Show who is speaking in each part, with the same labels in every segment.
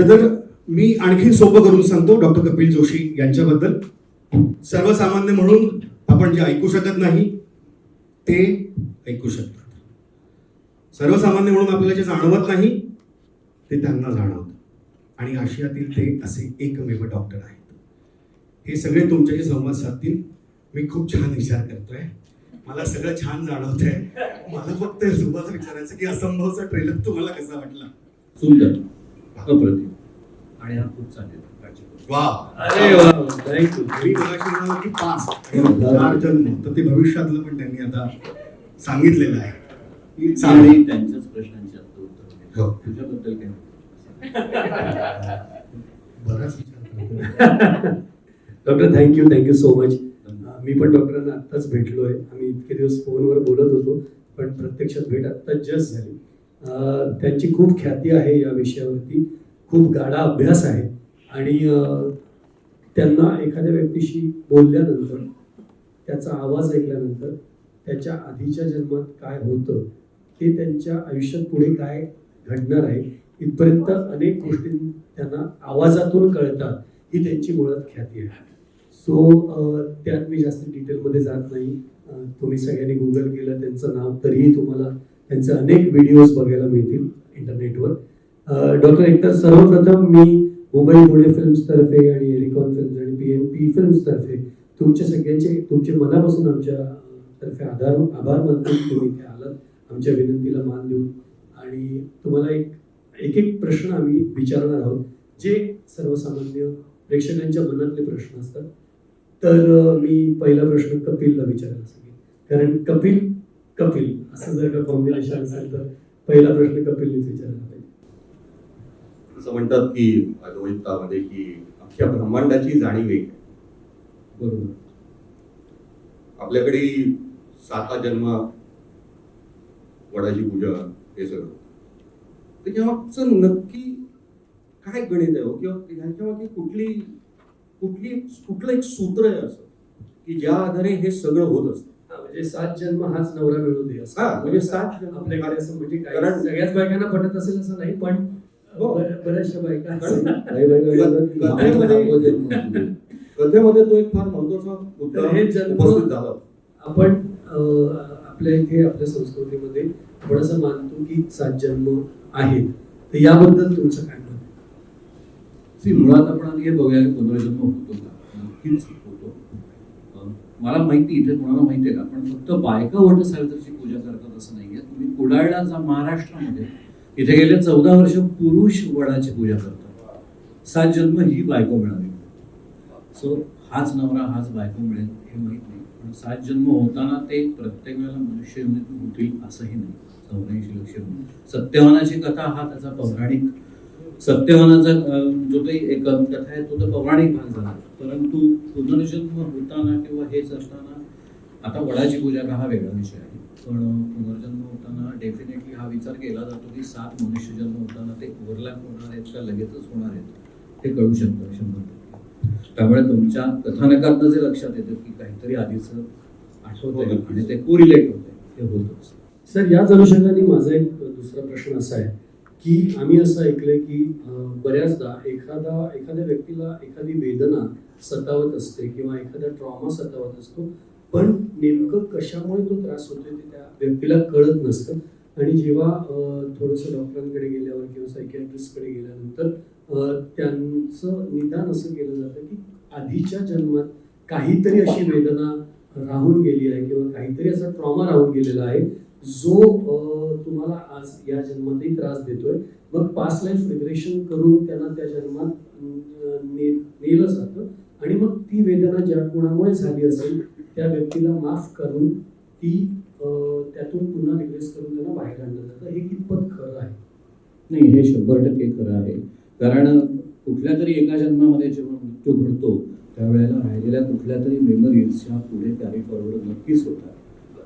Speaker 1: खरं तर मी आणखी सोपं करून सांगतो डॉक्टर कपिल जोशी यांच्याबद्दल. सर्वसामान्य म्हणून आपण जे ऐकू शकत नाही ते ऐकू शकतात. सर्वसामान्य म्हणून आपल्याला जे जाणवत नाही ते त्यांना जाणवतं. आणि आशियातील ते असे एकमेव डॉक्टर आहेत. हे सगळे तुमच्याशी संवाद साधतील. मी खूप छान विचार करतोय. मला सगळं छान जाणवतंय. मला फक्त विचारायचं की असंभवचा ट्रेलर तुम्हाला कसा वाटला?
Speaker 2: सुंदर. आणि हा खूप चांगला
Speaker 1: तर ते भविष्यातलं पण त्यांनी आता सांगितलेलं आहे. की चांगली
Speaker 2: आणि त्यांच्याच प्रश्नांची
Speaker 1: हो.
Speaker 2: तुझ्याबद्दल काय
Speaker 1: बराच विचार करतोय.
Speaker 3: Doctor thank you thank you so much मी पण डॉक्टरांना आत्ताच भेटलो आहे आम्ही इतके दिवस फोनवर बोलत होतो पण प्रत्यक्षात भेट आत्ताच जस्ट झाली. त्यांची खूप ख्याती आहे या विषयावरती. खूप गाढा अभ्यास आहे. आणि त्यांना एखाद्या व्यक्तीशी बोलल्यानंतर त्याचा आवाज ऐकल्यानंतर त्याच्या आधीच्या जन्मात काय होतं ते त्यांच्या आयुष्यात पुढे काय घडणार आहे इथपर्यंत अनेक गोष्टी त्यांना आवाजातून कळतात ही त्यांची मुळात ख्याती आहे. सो त्यात मी जास्त डिटेलमध्ये जात नाही. तुम्ही सगळ्यांनी गुगल केलं त्यांचं नाव तरीही तुम्हाला त्यांचे अनेक व्हिडिओज बघायला मिळतील इंटरनेटवर डॉक्टर एकतर सर्वप्रथम मी मुंबई पुणे फिल्म्सतर्फे आणि एरिकॉन फिल्म्स आणि पी एम पी फिल्म्सतर्फे तुमच्या सगळ्यांचे तुमचे मनापासून आमच्या तर्फे आधार आभार मानतो तुम्ही इथे आलात. आमच्या विनंतीला मान देऊन आणि तुम्हाला एक एक एक प्रश्न आम्ही विचारणार आहोत जे सर्वसामान्य प्रेक्षकांच्या मनातले प्रश्न असतात. तर मी पहिला प्रश्न कपिलला विचारायला सांगेन. कारण कपिल कपिल असं जर का कॉम्बिनेशन असेल तर पहिला प्रश्न कपिलनेच विचारायला पाहिजे.
Speaker 4: असं म्हणतात की अद्वैतामध्ये की अख्ख्या ब्रह्मांडाची जाणीव एक आहे.
Speaker 3: बरोबर
Speaker 4: आपल्याकडे साता जन्म वडाची पूजा हे सगळं त्याच्यामागचं नक्की काय गणित आहे हो किंवा ह्याच्या मागे कुठली कुठली कुठलं एक सूत्र आहे असं की ज्या आधारे हे सगळं होत असतं
Speaker 3: म्हणजे सात जन्म हाच नवरा मिळू दे असं
Speaker 4: हा, म्हणजे सात जन्म.
Speaker 3: आपल्याकडे असं म्हणजे
Speaker 4: कारण-
Speaker 3: सगळ्याच बायकांना पटत असेल असं नाही पण
Speaker 4: हो.
Speaker 3: बऱ्याचशा बायका
Speaker 4: कथेमध्ये तो एक फार
Speaker 3: महत्त्वाचा हे जन्म-
Speaker 4: उपस्थित झाला.
Speaker 3: आपण आपल्या इथे आपल्या संस्कृतीमध्ये आपण असं मानतो की सात जन्म आहेत. तर याबद्दल तुमचं काय मत? आहे?
Speaker 2: सी मुळात आपण आधी हे बघूया की पुनर्जन्म होतो का नक्कीच होतो. मला माहिती इथे कोणाला माहिती आहे का? पण फक्त बायका वट सावित्रीची पूजा करतात असं नाहीये. तुम्ही कुडाळला जा महाराष्ट्रामध्ये इथे गेले चौदा वर्ष पुरुष वडाची पूजा करतात. सात जन्म ही बायको मिळाली. सो हाच नवरा हाच बायको मिळेल हे माहीत नाही. पण सात जन्म होताना ते प्रत्येक वेळेला मनुष्य योनीतून होतील असंही नाही. चौऱ्याऐंशी लक्ष सत्यवानाची कथा हा त्याचा पौराणिक सत्यवानाचा जो काही एक कथा आहे तो तर पौराणिक भाग झाला. परंतु पुनर्जन्म होताना किंवा हे असताना आता वडाची पूजा का हा वेगळा विषय आहे. पण पुनर्जन्म होताना डेफिनेटली हा विचार केला जातो की सात मनुष्यजन्म होताना ते ओव्हरलॅप होणार आहेत का? लगेचच होणार आहेत. हे कळू शकतं शंभर टक्के. त्यामुळे तुमच्या कथानकातनं जे लक्षात येतं की काहीतरी आधीचं आठवतंय आणि ते कोरिलेट होतंय हे होतच.
Speaker 3: सर याच अनुषंगाने माझा एक दुसरा प्रश्न असा आहे की आम्ही असं ऐकलंय की बऱ्याचदा एखादा एखाद्या व्यक्तीला एखादी वेदना सतावत असते किंवा एखादा ट्रॉमा सतावत असतो. पण नेमकं कशामुळे तो त्रास होतोय ते त्या व्यक्तीला कळत नसतं. आणि जेव्हा थोडंसं डॉक्टरांकडे गेल्यावर किंवा सायकॅट्रिस्टकडे गेल्यानंतर त्यांचं निदान असं केलं जातं की आधीच्या जन्मात काहीतरी अशी वेदना राहून गेली आहे किंवा काहीतरी असा ट्रॉमा राहून गेलेला आहे जो तुम्हाला आज या जन्मातही त्रास देतोय. मग पास्ट लाईफ रिग्रेशन करून त्यांना त्या जन्मात ने नेलं जातं. आणि मग ती वेदना ज्या कोणामुळे झाली असेल त्या व्यक्तीला माफ करून ती त्यातून पुन्हा रिग्रेस करून त्यांना बाहेर आणलं जातं. हे कितपत खरं आहे?
Speaker 2: नाही हे शंभर टक्के खरं आहे. कारण कुठल्या तरी एका जन्मामध्ये जेव्हा मृत्यू घडतो त्यावेळेला राहिलेल्या कुठल्या तरी मेमरीजच्या पुढे कॅरी फॉरवर्ड नक्कीच होतात.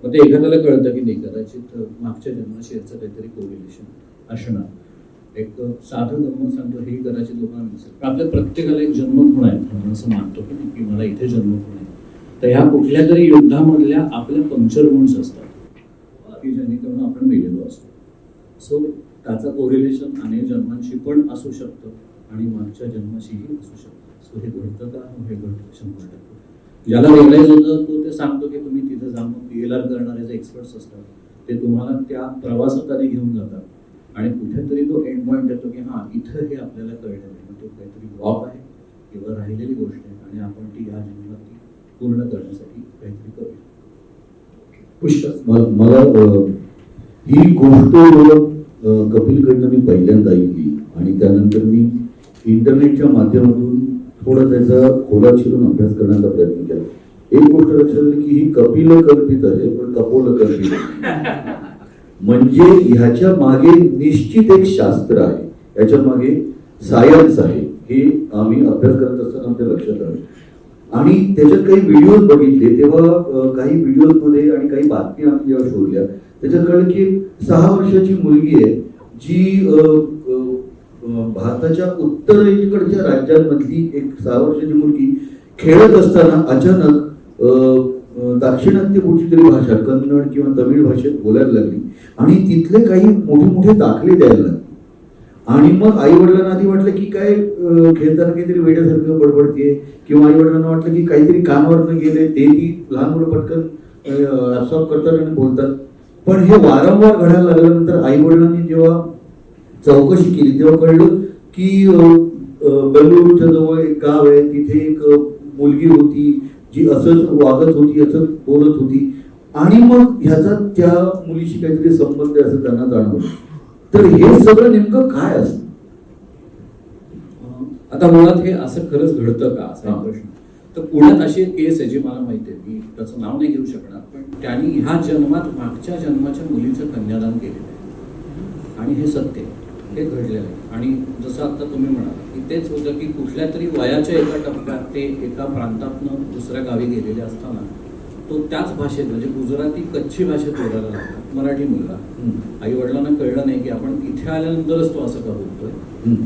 Speaker 2: मग ते एखाद्याला कळतं की नाही कदाचित मागच्या जन्माशी याचं काहीतरी कोरिलेशन असणार. एक साधं जन्म सांगतो हे कदाचित लोकांना नसेल आपल्या प्रत्येकाला एक जन्म होणार आहे? असं मानतो की नाही की मला इथे जन्म होणार आहे? तर ह्या कुठल्या तरी युद्धामधल्या आपल्या पंक्चर गुण्स असतात. की जेणेकरून आपण मेलेलो असतो. सो त्याचं कोरिलेशन अनेक जन्मांशी पण असू शकतं आणि मागच्या जन्माशीही असू शकतं. सो हे घडतं का? हे घडतं शंभर टक्के. ज्याला रिअलाइज होतं तो ते सांगतो की तुम्ही तिथे जाऊन पी एल आर करणारे जे एक्सपर्ट्स असतात ते तुम्हाला त्या प्रवासात आधी घेऊन जातात. आणि कुठेतरी तो एंड पॉईंट येतो की हां इथं हे आपल्याला कळलं नाही. तो काहीतरी वॉक आहे किंवा राहिलेली गोष्ट आहे आणि आपण ती या जन्मात ती पूर्ण करण्यासाठी काहीतरी करूया.
Speaker 3: पुष्कळ.
Speaker 5: मला ही गोष्ट कपिलकडनं मी पहिल्यांदा ऐकली आणि त्यानंतर मी इंटरनेटच्या माध्यमातून थोडा त्याचा खोला शिरून अभ्यास करण्याचा प्रयत्न केला. एक गोष्ट लक्षात आली की ही कपिल कल्पित आहे पण कपोल कल्पित म्हणजे ह्याच्या मागे निश्चित एक शास्त्र आहे. याच्या मागे सायन्स आहे. हे आम्ही अभ्यास करत असताना आमच्या लक्षात आलं. आणि त्याच्यात काही व्हिडिओज बघितले तेव्हा काही व्हिडिओमध्ये आणि काही बातम्या आम्ही जेव्हा शोधल्या त्याच्यात कळलं की सहा वर्षाची मुलगी आहे जी अ, भारताच्या उत्तरेकडच्या राज्यांमधली एक सहा वर्षाची मुलगी खेळत असताना अचानक दाक्षिणात्य कुठची तरी भाषा कन्नड किंवा तमिळ भाषेत बोलायला लागली आणि तिथले काही मोठे मोठे दाखले द्यायला लागले. आणि मग आई वडिलांना आधी वाटलं की काय खेळताना काहीतरी वेड्यासारखं बडबडतीये किंवा आई वडिलांना वाटलं की काहीतरी कामावरनं गेले ते ती लहान मुलं पटकन ऍब्सॉर्ब करतात आणि बोलतात. पण हे वारंवार घडायला लागल्यानंतर आई वडिलांनी जेव्हा चौकशी केली तेव्हा कळलं की बेंगळुरूच्या जवळ एक गाव आहे तिथे एक मुलगी होती जी असंच वागत होती असंच बोलत होती. आणि मग ह्याचा त्या मुलीशी काहीतरी संबंध आहे असं त्यांना जाणवलं. तर हे सगळं नेमकं काय असतं?
Speaker 2: आता मुळात हे असं खरंच घडतं का? असा
Speaker 5: हा.
Speaker 2: प्रश्न. तर पुण्यात अशी एक केस आहे जी मला माहिती आहे. मी त्याचं नाव नाही घेऊ शकणार पण त्यांनी ह्या जन्मात मागच्या जन्माच्या मुलीचं कन्यादान केलेलं आहे. आणि हे सत्य. हे घडलेलं आहे. आणि जसं आता तुम्ही म्हणाल की तेच होतं की कुठल्या तरी वयाच्या एका टप्प्यात ते एका प्रांतातनं दुसऱ्या गावी गेलेले असताना तो त्याच भाषेत म्हणजे गुजराती कच्छी भाषेत बोलायला लागला मराठी मुलगा. आई वडिलांना कळलं नाही की आपण इथे आल्यानंतरच तो असं का बोलतोय.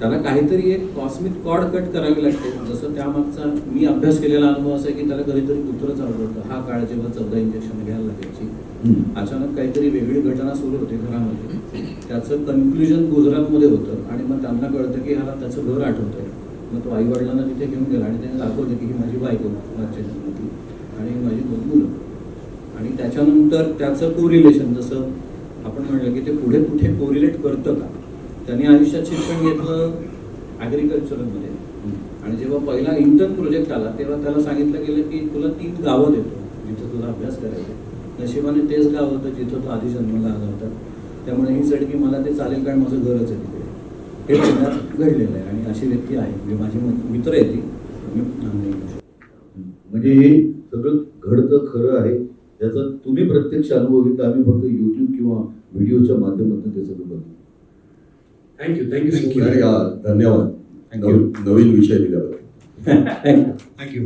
Speaker 2: त्याला काहीतरी एक कॉस्मिक कॉड कट करावी लागते. जसं त्यामागचा मी अभ्यास केलेला अनुभव असा की त्याला कधीतरी कुत्रच आवडतं. हा काळ जेव्हा चौदा इंजेक्शन घ्यायला लागायची. अचानक काहीतरी वेगळी घटना सुरू होते घरामध्ये. त्याचं कन्क्लुजन गुजरातमध्ये होतं आणि मग त्यांना कळतं की ह्याला त्याचं घर आठवतंय. मग तो आई वडिलांना तिथे घेऊन गेला आणि त्याने दाखवलं की ही माझी बायको मागच्या आणि माझी दोन मुलं. आणि त्याच्यानंतर त्याचं कोरिलेशन जसं आपण म्हणलं की ते पुढे कुठे कोरिलेट करतं का? त्यांनी आयुष्यात शिक्षण घेतलं ॲग्रिकल्चरमध्ये आणि जेव्हा पहिला इंटर्न प्रोजेक्ट आला तेव्हा त्याला सांगितलं गेलं की तुला तीन गावं देतो जिथं तुला अभ्यास करायचा आहे. नशिबाने तेच गाव होतं जिथं तो आधी जन्माला आला होता. त्यामुळे ही सड की मला ते चालेल कारण माझं घरच आहे तिकडे. हे पुण्यात घडलेलं आहे आणि अशी व्यक्ती आहे. म्हणजे माझी मित्र आहे ती. मी नाही
Speaker 5: म्हणजे सगळं घडतं खरं आहे. याचा तुम्ही प्रत्यक्ष अनुभव घेतला आम्ही फक्त युट्यूब किंवा व्हिडिओच्या माध्यमातून ते सगळं बघतो.
Speaker 3: थँक्यू थँक्यू
Speaker 5: धन्यवाद. नवीन विषय दिल्याबद्दल.
Speaker 2: Thank you.
Speaker 1: थँक्यू